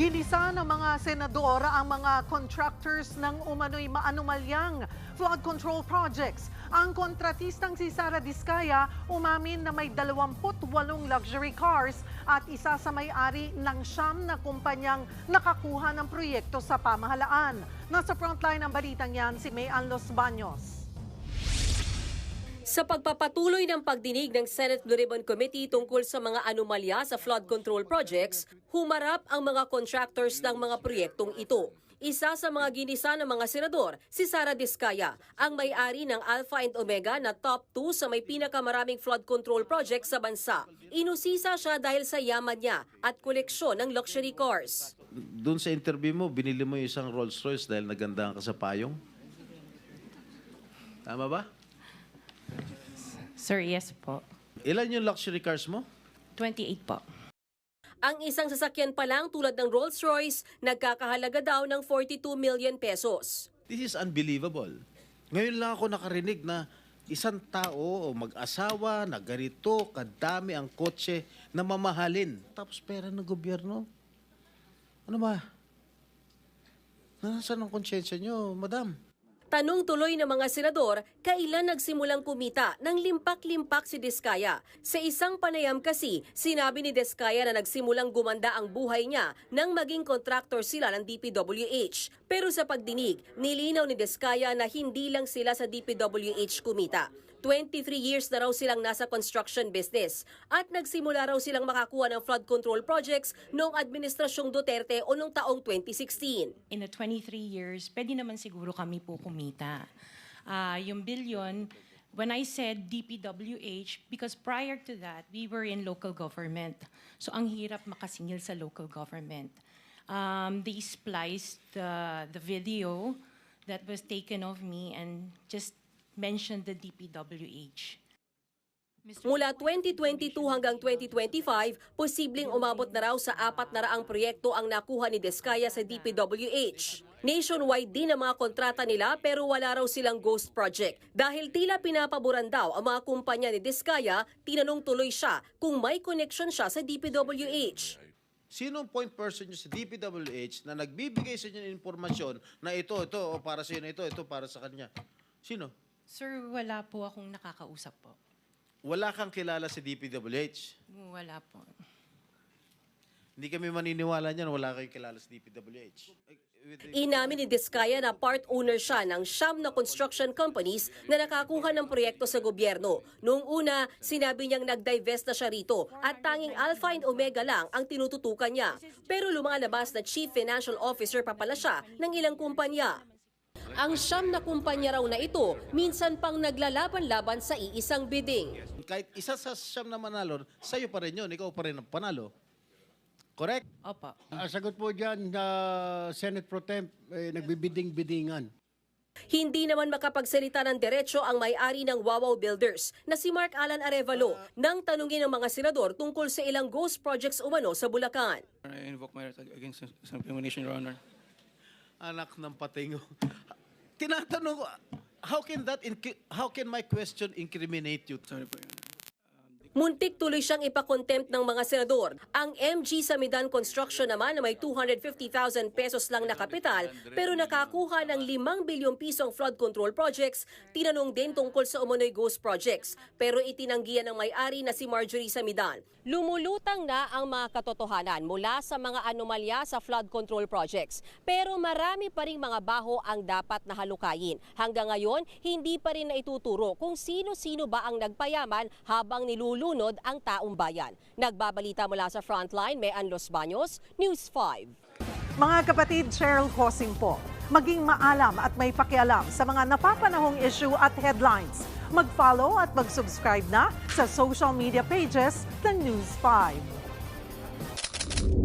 Ginisa ng mga senador ang mga contractors ng umano'y maanumalyang flood control projects. Ang kontratistang si Sara Diskaya umamin na may 28 luxury cars at isa sa may-ari ng siyam na kumpanyang nakakuha ng proyekto sa pamahalaan. Nasa frontline ng balitang yan si Mayan Los Baños. Sa pagpapatuloy ng pagdinig ng Senate Blue Ribbon Committee tungkol sa mga anomalya sa flood control projects, humarap ang mga contractors ng mga proyektong ito. Isa sa mga ginisa ng mga senador, si Sara Diskaya, ang may-ari ng Alpha and Omega na top 2 sa may pinakamaraming flood control project sa bansa. Inusisa siya dahil sa yaman niya at koleksyon ng luxury cars. Doon sa interview mo, binili mo yung isang Rolls Royce dahil nagandahan ka sa payong? Tama ba? Sir, yes po. Ilan yung luxury cars mo? 28 po. Ang isang sasakyan pa lang tulad ng Rolls-Royce, nagkakahalaga daw ng 42 million pesos. This is unbelievable. Ngayon lang ako nakarinig na isang tao o mag-asawa na ganito, kadami ang kotse na mamahalin. Tapos pera ng gobyerno. Ano ba? Nasaan ang konsyensya nyo, madam? Tanong tuloy ng mga senador, kailan nagsimulang kumita ng limpak-limpak si Diskaya? Sa isang panayam kasi, sinabi ni Diskaya na nagsimulang gumanda ang buhay niya nang maging contractor sila ng DPWH. Pero sa pagdinig, nilinaw ni Diskaya na hindi lang sila sa DPWH kumita. 23 years na raw silang nasa construction business at nagsimula raw silang makakuha ng flood control projects noong administrasyong Duterte o noong taong 2016. In the 23 years, pwede naman siguro kami po kumita. Ah, yung billion, when I said DPWH, because prior to that, we were in local government. So ang hirap makasingil sa local government. Um, they spliced the, the video that was taken of me and just mentioned the DPWH. Mula 2022 hanggang 2025, posibleng umabot na raw sa apat na raang proyekto ang nakuha ni Deskaya sa DPWH. Nationwide din ang mga kontrata nila pero wala raw silang ghost project. Dahil tila pinapaboran daw ang mga kumpanya ni Deskaya, tinanong tuloy siya kung may connection siya sa DPWH. Sino ang point person nyo sa DPWH na nagbibigay sa inyo ng informasyon na ito, ito, o para sa inyo, ito, ito, para sa kanya? Sino? Sir, wala po akong nakakausap po. Wala kang kilala sa DPWH. Wala po. Hindi kami maniniwala niyan, wala kayong kilala sa DPWH. Inamin ni Diskaya na part owner siya ng siyam na construction companies na nakakuha ng proyekto sa gobyerno. Noong una, sinabi niyang nag-divest na siya rito at tanging Alpha and Omega lang ang tinututukan niya. Pero lumalabas na Chief Financial Officer pa pala siya ng ilang kumpanya. Ang siyam na kumpanya raw na ito, minsan pang naglalaban-laban sa iisang bidding. Kahit isa sa siyam na manalo, sa'yo pa rin yun, ikaw pa rin ang panalo. Correct? Opo. Ang sagot po dyan, na Senate Pro Temp, eh, nagbibiding-bidingan. Hindi naman makapagsalita ng diretsyo ang may-ari ng Wawaw Builders na si Mark Alan Arevalo nang tanungin ng mga senador tungkol sa ilang ghost projects umano sa Bulacan. I invoke my right against self-incrimination, Your Honor. Anak ng patingo. Tinatanong how can that, how can my question incriminate you? Sorry po, Honor. Muntik tuloy siyang ipakontempt ng mga senador. Ang MG sa Midan Construction naman na may 250,000 pesos lang na kapital pero nakakuha ng 5 bilyong pisong flood control projects, tinanong din tungkol sa umunoy ghost projects. Pero itinanggihan ng may-ari na si Marjorie Samidan. Lumulutang na ang mga katotohanan mula sa mga anomalya sa flood control projects. Pero marami pa ring mga baho ang dapat na halukayin. Hanggang ngayon, hindi pa rin naituturo kung sino-sino ba ang nagpayaman habang nilulunod ang taong bayan. Nagbabalita mula sa Frontline, may Los Baños, News 5. Mga kapatid, Cheryl Hosing po. Maging maalam at may pakialam sa mga napapanahong issue at headlines. Mag-follow at mag-subscribe na sa social media pages ng News 5.